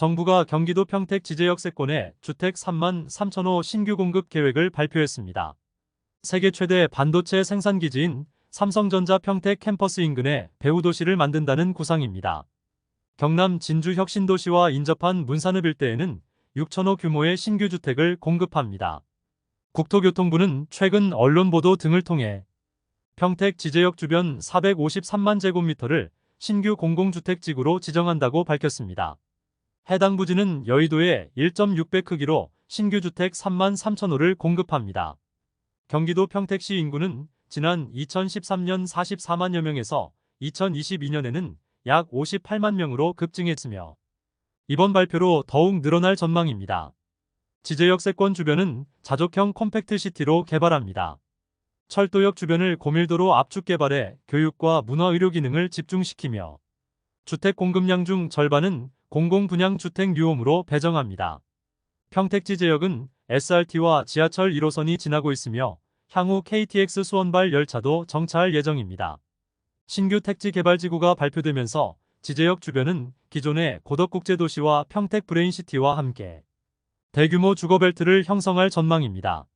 정부가 경기도 평택 지제역 세권에 주택 3만 3천 호 신규 공급 계획을 발표했습니다. 세계 최대 반도체 생산 기지인 삼성전자 평택 캠퍼스 인근에 배후도시를 만든다는 구상입니다. 경남 진주 혁신도시와 인접한 문산읍 일대에는 6천호 규모의 신규 주택을 공급합니다. 국토교통부는 최근 언론 보도 등을 통해 평택 지제역 주변 453만 제곱미터를 신규 공공주택지구로 지정한다고 밝혔습니다. 해당 부지는 여의도의 1.6배 크기로 신규 주택 3만 3천 호를 공급합니다. 경기도 평택시 인구는 지난 2013년 44만여 명에서 2022년에는 약 58만 명으로 급증했으며 이번 발표로 더욱 늘어날 전망입니다. 지제역 세권 주변은 자족형 컴팩트 시티로 개발합니다. 철도역 주변을 고밀도로 압축 개발해 교육과 문화 의료 기능을 집중시키며 주택 공급량 중 절반은 공공분양 주택 뉴홈으로 배정합니다. 평택지 제역은 SRT와 지하철 1호선이 지나고 있으며 향후 KTX 수원발 열차도 정차할 예정입니다. 신규 택지 개발지구가 발표되면서 지제역 주변은 기존의 고덕국제도시와 평택 브레인시티와 함께 대규모 주거벨트를 형성할 전망입니다.